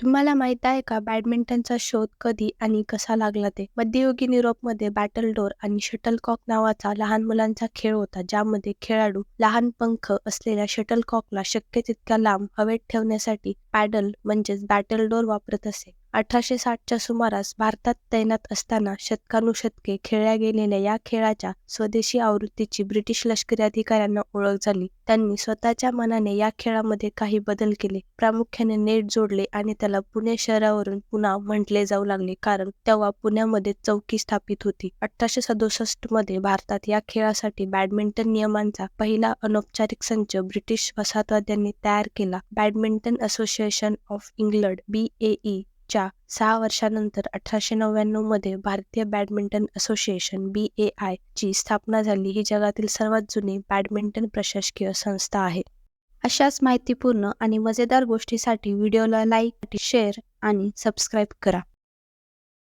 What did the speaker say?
तुम्हाला माहीत आहे का बॅडमिंटनचा शोध कधी आणि कसा लागला ते? मध्ययुगीन युरोपमध्ये बॅटल डोर आणि शटलकॉक नावाचा लहान मुलांचा खेळ होता ज्यामध्ये खेळाडू लहान पंख असलेल्या शटलकॉकला शक्य तितक्या लांब हवेत ठेवण्यासाठी पॅडल म्हणजेच बॅटल डोर वापरत असे. अठराशे साठच्या सुमारास भारतात तैनात असताना शतकानुशतके खेळल्या गेलेल्या या खेळाच्या स्वदेशी आवृत्तीची ब्रिटिश लष्करी अधिकाऱ्यांना ओळख झाली. त्यांनी स्वतःच्या मनाने या खेळामध्ये काही बदल केले. प्रामुख्याने नेट जोडले आणि त्याला पुणे शहरावरून पुन्हा म्हटले जाऊ लागले कारण तेव्हा पुण्यामध्ये चौकी स्थापित होती. अठराशे सदुसष्टमध्ये भारतात या खेळासाठी बॅडमिंटन नियमांचा पहिला अनौपचारिक संच ब्रिटिश वसाहतवाद्यांनी तयार केला. Badminton association of England B A च्या सहा वर्षांनंतर अठराशे नव्याण्णवमध्ये भारतीय badminton association B A I ची स्थापना झाली. ही जगातील सर्वात जुनी बॅडमिंटन प्रशासकीय संस्था आहे. अशाच माहितीपूर्ण आणि मजेदार गोष्टीसाठी व्हिडिओला लाईक, शेअर आणि सबस्क्राईब करा.